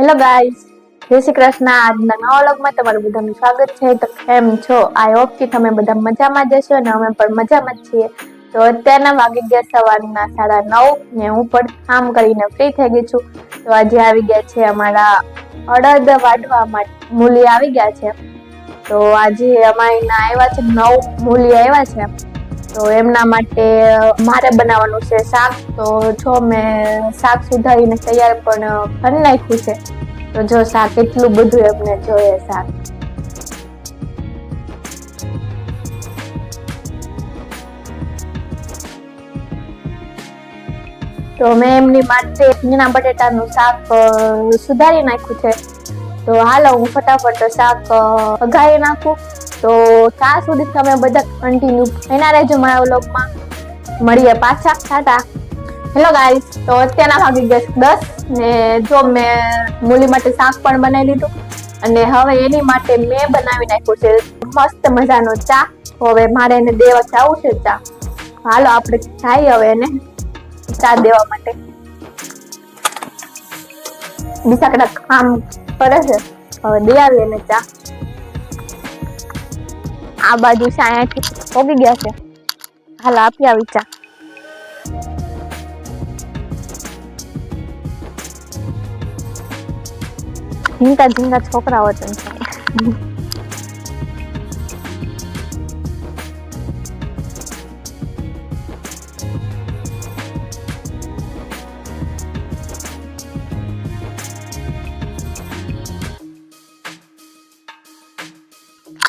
Hello guys જય શ્રી કૃષ્ણ. આજના નવા વ્લોગમાં તમારું બધાનું સ્વાગત છે. તો કેમ છો? આઈ હોપ કે તમે બધા મજામાં જ હશો અને અમે પણ મજામાં જ છીએ. તો અત્યારના વાગી ગયા સવારના સાડા નવ ને હું પણ કામ કરીને ફ્રી થઈ ગઈ છું. તો આજે આવી ગયા છે અમારા અડદ વાટવા માટે મૂલી આવી ગયા છે. તો આજે અમારીના આવ્યા છે, નવ મૂલી આવ્યા છે. તો એમના માટે મારે બનાવવાનું છે શાક. તો જો મેં શાક સુધારીને તૈયાર પણ કરી નાખ્યું છે, તો જો શાક એટલું બધું એમને જોઈએ શાક. તો મેં એમની માટે ઝીણા બટેટાનું શાક સુધારી નાખ્યું છે. તો હાલો હું ફટાફટ શાક વઘારી નાખું. તો ત્યાં સુધી તમે બધા કન્ટિન્યુ એના રહેજો મારા વ્લોગમાં. મળીએ પાછા. ટાટા. હેલો ગાઈસ તો અત્યારના ભાગી ગયા દસ. ને જો મેં મૂલી માટે શાક પણ બનાવી લીધું. અને હવે એની માટે મેં બનાવી નાખ્યું છે મસ્ત મજાનો ચા. હવે મારે એને દેવા જવું છે ચા. હાલો, આપણે જઈએ હવે એને ચા દેવા માટે. બીજા કદાચ કામ કરે છે. હવે દે આવીએ એને ચા. આ બાજુ છે અહીંયાથી પોગી ગયા છે. હાલ આપી આવી ચા. ઝીંકા ઝીંકા છોકરાઓ છે.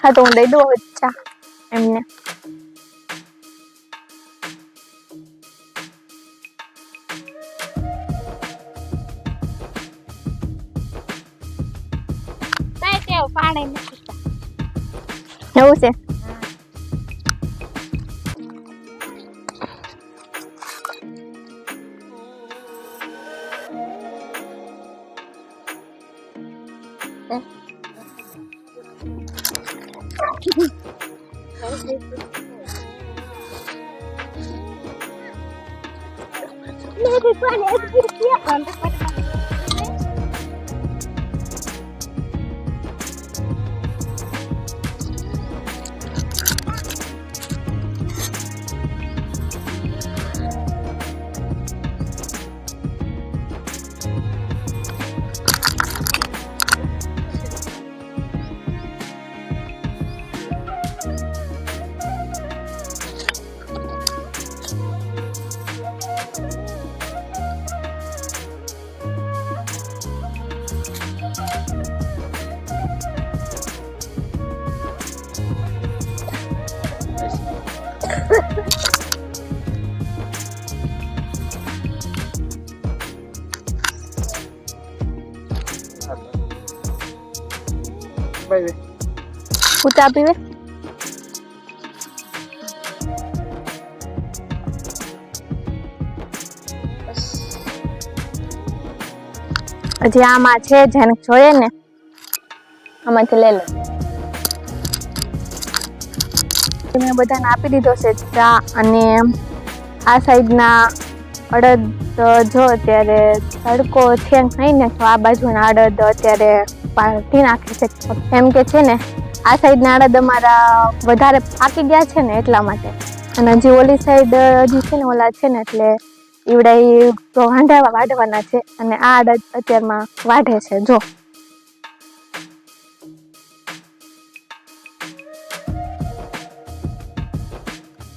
હા તો હું દઈ દઉં હવે ચા એમને પાણી નથી એવું છે મેરી પાણી અટકી ક્યાં Baby. ચા પીવે? હજી આમાં છે, જેને જોઈએ ને, આમાંથી લઈ લો. મેં બધાને આપી દીધો છે ચા અને આ સાઈડના અડદ જો અત્યારે તડકો છે નહીં ને, તો આ બાજુના અડદ અત્યારે પાટી નાખે છે. એમ કે છે ને આ સાઈડના અડદ અમારા વધારે પાકી ગયા છે ને એટલા માટે. અને હજી ઓલી સાઈડ હજી છે ને ઓલા છે ને એટલે ઈવડા ઈ વાંઢા વાઢવાના છે અને આ અડદ અત્યારમાં વાઢે છે, જો.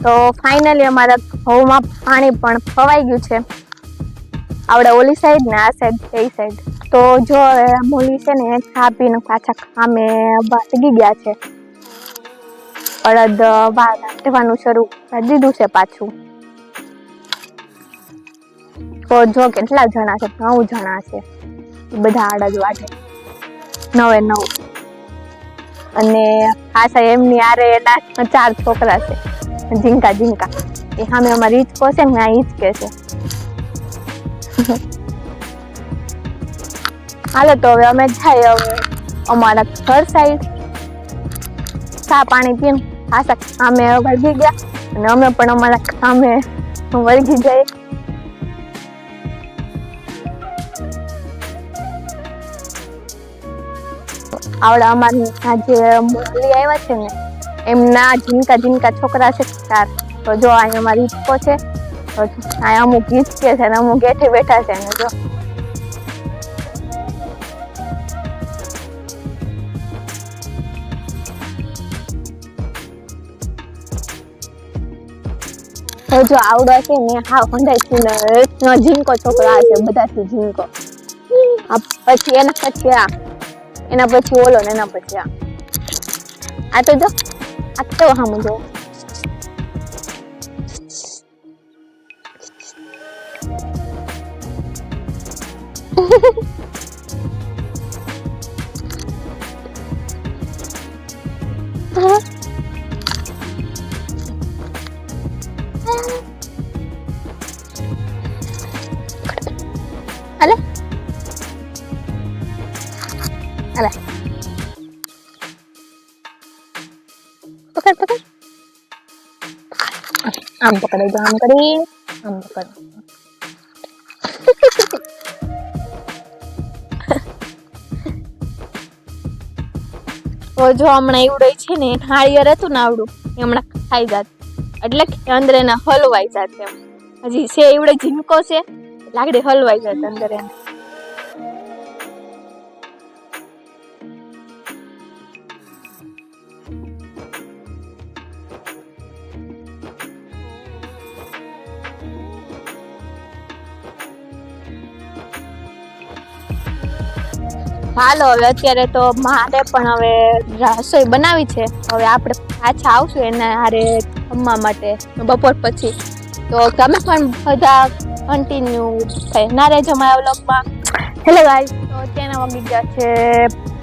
તો ફાઇનલી અમારા ઘઉંમાં પાણી પણ ફવાઈ ગયું છે. આવડે ઓલી સાઈડ ને આ સાઈડ, એ સાઈડ. તો જો મૂલી છે ને ખા પીને પાછા ખામે ભાગી ગયા છે. અડદ વાટવાનું શરૂ કરી દીધું છે પાછું. તો જો કેટલા જણા છે, નવ જણા છે. બધા અડદ વાટે નવે નવ. અને પાછા એમની આરે એના ચાર છોકરા છે. ઝીંકા ઝીંકા. એ સામે અમારી હિંચકો છે ને, આ ઈચ કહે છે. હાલો, તો હવે અમે જાય અમારા ઘર સાઈડ સા પાણી પીને આશા કામે વળગી ગયા અને અમે પણ અમારા કામે વળગી જઈએ. આવડા અમારા જે મોલી આવ્યા છે ને, એમના ઝીનકા ઝીનકા છોકરા છે. ચાર તો જો અહીંયા અમારી હિચકો છે. તો અહીંયા અમુક હિચકે છે અને અમુક ગેઠે બેઠા છે ને જો. જો આવડો છે ને, હા હંધાઈ છે છોકરો આ છે, બધાથી ઝીનકો પછી એના પછી આ. એના પછી ઓલો ને એના પછી આ. આ તો જો, આ તો હામું જો. અલે આમ જો હમણાં એવડો છે ને નાળિયેર હતું ને આવડું એ હમણાં ખાઈ જાત એટલે કે અંદર એના હલવાઈ જાત એમ હજી છે એવડે ઝીમકો છે લાગડે હલવાઈ જાત અંદર એમ હાલો, હવે અત્યારે તો મારે પણ હવે રસોઈ બનાવી છે. હવે આપણે પાછા આવશું એના હારે જમવા માટે બપોર પછી. તો તમે પણ બધા કન્ટિન્યુ ના રહેજો મારા વ્લોગમાં. હેલો ગાઈસ તો અત્યારના વાગી ગયા છે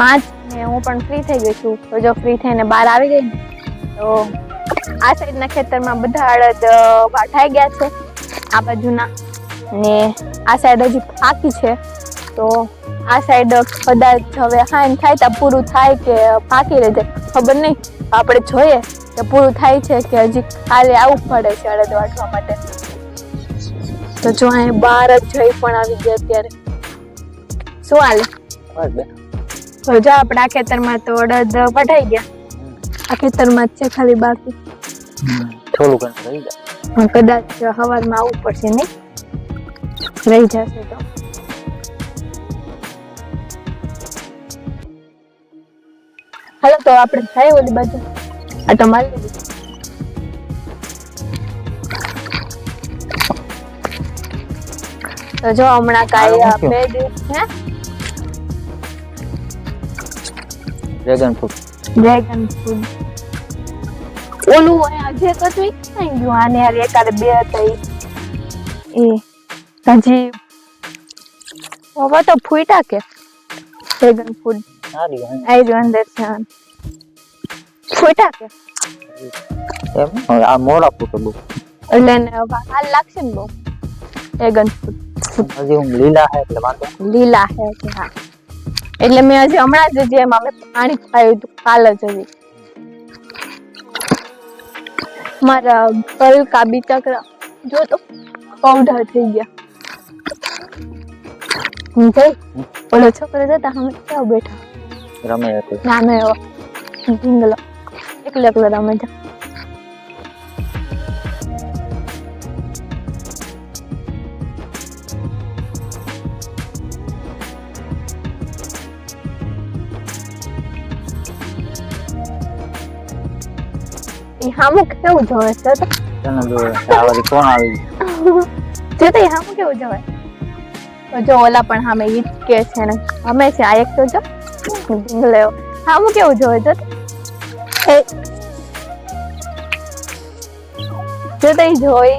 પાંચ ને હું પણ ફ્રી થઈ ગઈ છું. તો જો ફ્રી થઈને બહાર આવી ગઈ તો આ સાઈડના ખેતરમાં બધા અડદ વાઠાઈ ગયા છે. આ બાજુના. ને આ સાઈડ હજી બાકી છે. તો આ સાઈડ કદાચ હવે હાઈન થાય તો પૂરું થાય કે પાકી રહે ખબર નહીં. આપણે જોઈએ કે પૂરું થાય છે કે હજી કાલે આવવું પડે છે અડદ વાટવા માટે. તો જો અહીં બહાર જ જઈ પણ આવી ગયા અત્યારે. શું હાલે? તો જો આપણે આ ખેતરમાં તો અડદ વઢાઈ ગયા. આ ખેતરમાં જ છે ખાલી બાકી. થોડું ઘણું રહી જાય. કદાચ સવારમાં આવવું પડશે નહીં. રહી જશે તો. હાલો તો આપણે થાય ઓલી બાજુ. આ તો મારી તો જો હમણાં કાંઈ બે દિવસ હે? ડ્રેગન ફ્રૂટ ડ્રેગન ફ્રૂટ ઓલું આજે જે થઈ ગયું. આને યાર એકાદ બે હતા ઈ. એ હજી હવે તો ફૂટા કે? ડ્રેગન ફ્રૂટ સારી હે. આઈ જો અંદર છે ફૂટા કે? એમ? આ મોરા ફૂટે બહુ એટલે હાલ લાગશે ને બહુ. ડ્રેગન ફ્રૂટ હજી હું લીલા હે એટલે વાંધો લીલા હે હા. એટલે મેં હજી હમણાં જ હજી એમાં પાણી પાયું હતું કાલ જ હજી. મારા પલ કાબી ચક્ર જો તો પૌઢા થઈ ગયા. હું જઈ ઓલો છોકરો જતા અમે ક્યાં બેઠા? રમે એવો ઢીંગલો એકલો એકલો રમે છે હામું કેવું જોવે છે તો તને કોણ આવી? તો હામું કેવું જોવે જો ઓલા પણ સામે ઈ કે છે ને અમે છે આ એક તો જો ઢીંગલો હા, હું કેવું જોવે તો? એ. જો તઈ જોઈ.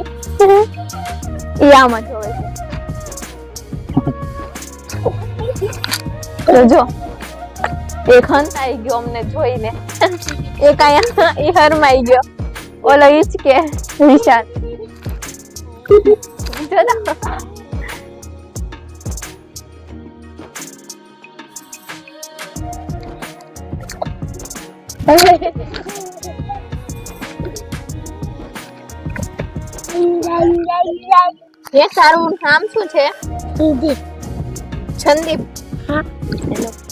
ઈ આમાં જોવે જો. એક હંતાઈ ગયો અમને જોઈને. એ અહીંયા એ હરમાઈ ગયો. ઓલો ઈચ કે વિશાલ. જો એ તારું નામ શું છે? સંદીપ. હા.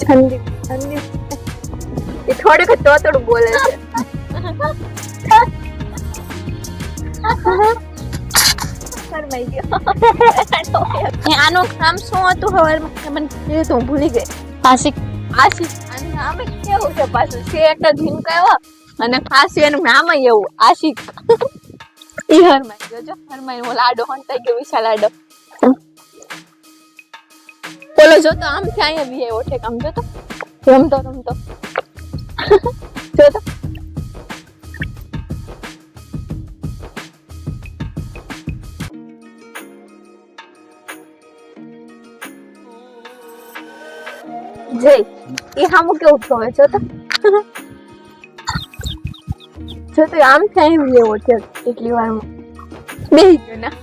સંદીપ. સંદીપ. એ થોડીક તોતડું બોલે છે. આનું નામ શું હતું? હવે મને કીધું તો ભૂલી ગઈ. આશિક. આનું નામ કેવું છે પાછું. છે એક જ હિંક અને ફાંસી એનું નામ એવું, આશિક. ઈ હરમાઈ ગયો જો, હરમાઈ ઓલા આડો હંતાઈ ગયો વિશાલ આડો બોલો, જો તો આમ થી અહીંયા બી આવ્યો છે આમ જો તો. રમતો રમતો. જો તો. જય. એ હામું કેવું થવે છે તો. જો તો આમ થાય એમ લેવો છે એટલી વારમાં બે ગયો ના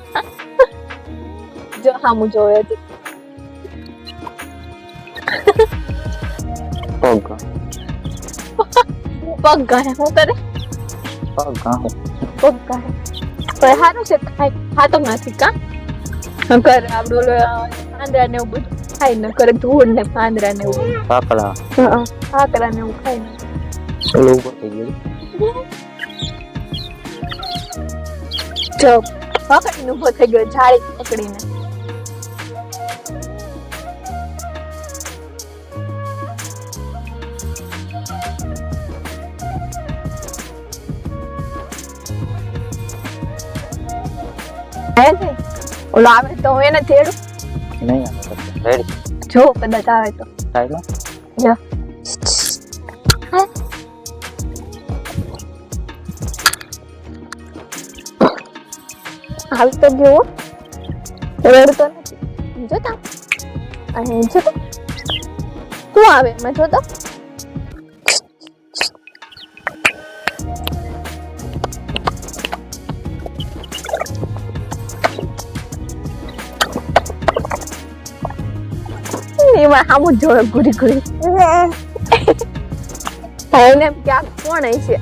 જો હામું જોયો હતી પગ પગ હું કરે? પગ ગાહે પગ પણ સારું છે હા તો નથી કા? કર આપડો આંધ્રા ને એવું બધું. ખાય ન કરે ધૂળ ને પાંદરા ને એવું. કાકડા હા કાકડા ને એવું ખાઈ ને ચલો ઉપર થઈ ગયું. જો પકડીને ઊભો થઈ ગયો જાળી પકડીને? ઓલો આવે તો હું એને તેડું? નહીં જો કદાચ આવે તો થાય જો આવી તો ગયો રડતો નથી જોતા અને જોતો શું આવે એમાં જોતો એમાં આમ જ જોવે ઘૂરી ઘૂરી એને એમ કે આ કોણ હશે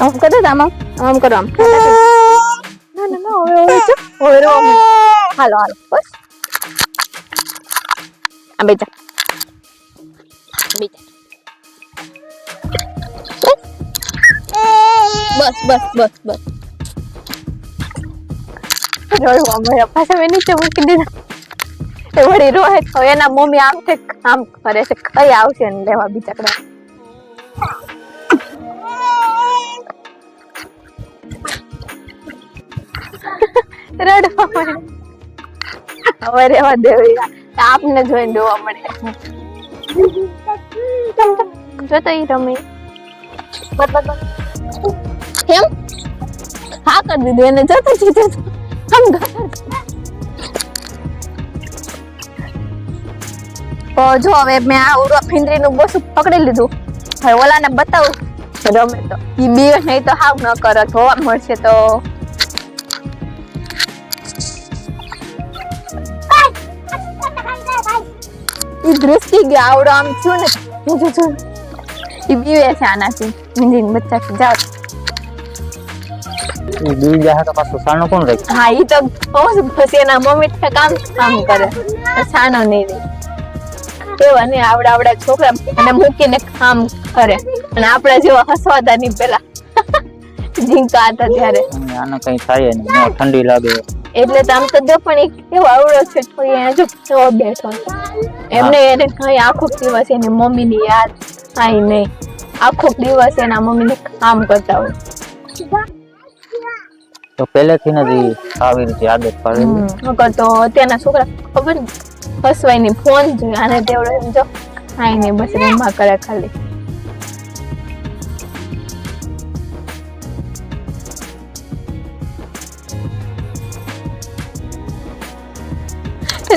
આમ કરો તો આમ આમ કરો આમ ના ના ના હવે હવે ચૂપ હવે રો અમે. હાલો હાલો બસ આ બેટા બેટા બસ બસ બસ બસ રોયું મળ્યા પાછા મેં નીચે મૂકી દીધા. એ વળી રોહે તો એના મમ્મી આમ છે આમ કરે છે કઈ આવશે ને લેવા બિચારા રડવા મળે હવે રેવા દેવી આપને જોઈને રોવા મળે જોતો ઈ રમે. કેમ? હા, કરી દીધું. એને જતો જીતો તો જો હવે મેં આ ફિંદરીનું બોસું પકડી લીધું હવે ઓલાને બતાવું રમે તો ઈ બે નહીં તો હાવ ન કરો જોવા મળશે તો ઈ દૃષ્ટિ ગયા આવડો આમ છું ને બીજું છું એ બીવે છે આનાથી મિંદીન બચ્ચા જાઓ એ બી જાય તો પાછું સાણું કોણ રાખે હા ઈ તો કહું છું એના મમ્મી કામ કામ કરે. સાનો નહીં રે કેવા ને આવડા આવડા છોકરા અને મૂકીને કામ કરે. અને આપણે જેવા હસવાતા નહીં પેલા. ઝીંકા હતા ત્યારે. આને કઈ થાય નહીં. ઠંડી લાગે. એટલે તો આમ તો જો પણ એક એવો આવડો છે એને જો કેવો બેઠો છે. એમને એને કઈ આખો દિવસ એની મમ્મીની યાદ થાય નહીં. આખો દિવસ એના મમ્મીને કામ કરતા હોય. તો પહેલેથી જ આવી રીતે આદત પાડેલી નકર તો અત્યારના છોકરા ખબર હસવાય ફોન જોઈએ આને તેવડે એમ જો. કાંઈ નહીં, બસ રમવા કરે ખાલી.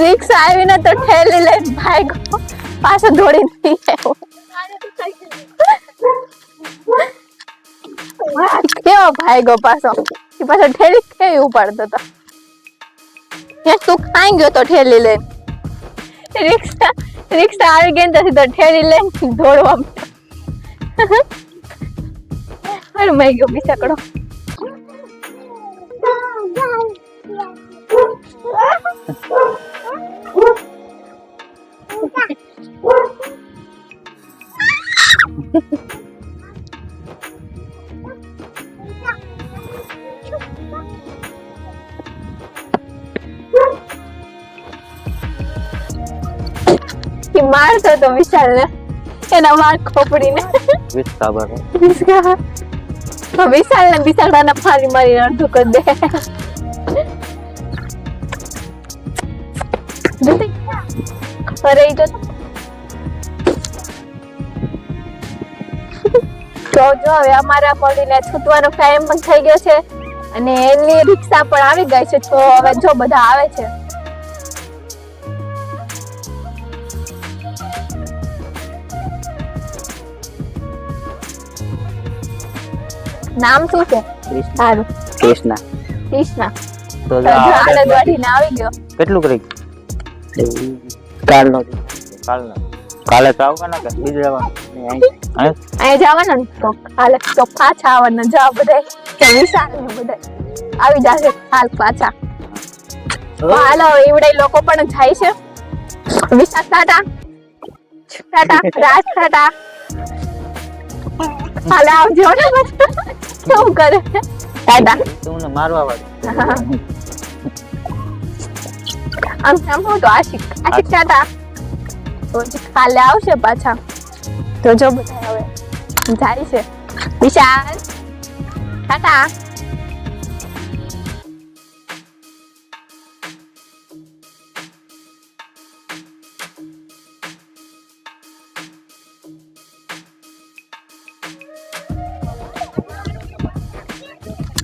રિક્ષા આવીને તો ઠેલી લઈને ભાઈ પાછો દોડી નહીં આવ્યો. કેવો ગો પાછો? એ પાછો ઠેલી ઠેલી ઉપાડતો હતો ત્યાં તું ખાઈ ગયો તો ઠેલી લઈને. રિક્ષા રિક્ષા આવી ગઈ ત્યાંથી તો ઠેલી લઈને દોડવા હરમાઈ ગયો બિસાકડો Ha ha. કે મારતો તો વિશાલ ને. એના માર ખોપડીને. વીસ કાબર વિશાલ. ને બિસાડાના ફારી મારી અડધું કરી દે. અરે ખબર તો તો જો હવે અમારા મળીને છૂટવાનો ટાઈમ પણ થઈ ગયો છે. અને એની રિક્ષા પણ આવી ગઈ છે તો હવે જો બધા આવે છે. નામ શું છે? સારું. કૃષ્ણા. કૃષ્ણા. તો જો આનંદ આવી ગયો. કેટલું કરી? કાલનો. કાલનો. કાલે તો આવવાના કે? બીજે જવાનું અહીંયા જવાનું તો કાલે તો પાછા આવવાના. જાવ બધા તો વિશાલ ને બધા. આવી જશે કાલ પાછા. હાલો એવડે લોકો પણ જાય છે. વિશાલ ટાટા. ટાટા. રાજ ટાટા. હાલે આવજો. ને શું કરે? ટાટા તું મારવા વાળી. આમ હું તો આશિક. આશિક ટાટા તો કાલે આવશે પાછા. તો જો બધા હવે. જાય છે. વિશાલ. ટાટા.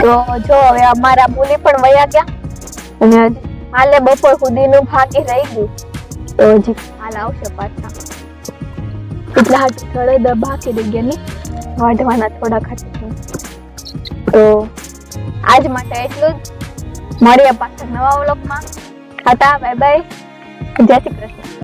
તો જો હવે અમારા મૂલી પણ વયા ગયા અને હાલે બપોર સુધીનું બાકી રહી ગયું. તો હજી હાલ આવશે પાછા. કેટલા સળે બાકી રહી ગયા ને. વાઢવાના થોડા ખાતી તો આજ માટે એટલું જ. મળીએ પાછા નવા વ્લોગમાં. હતા બાય બાય જય શ્રી કૃષ્ણ.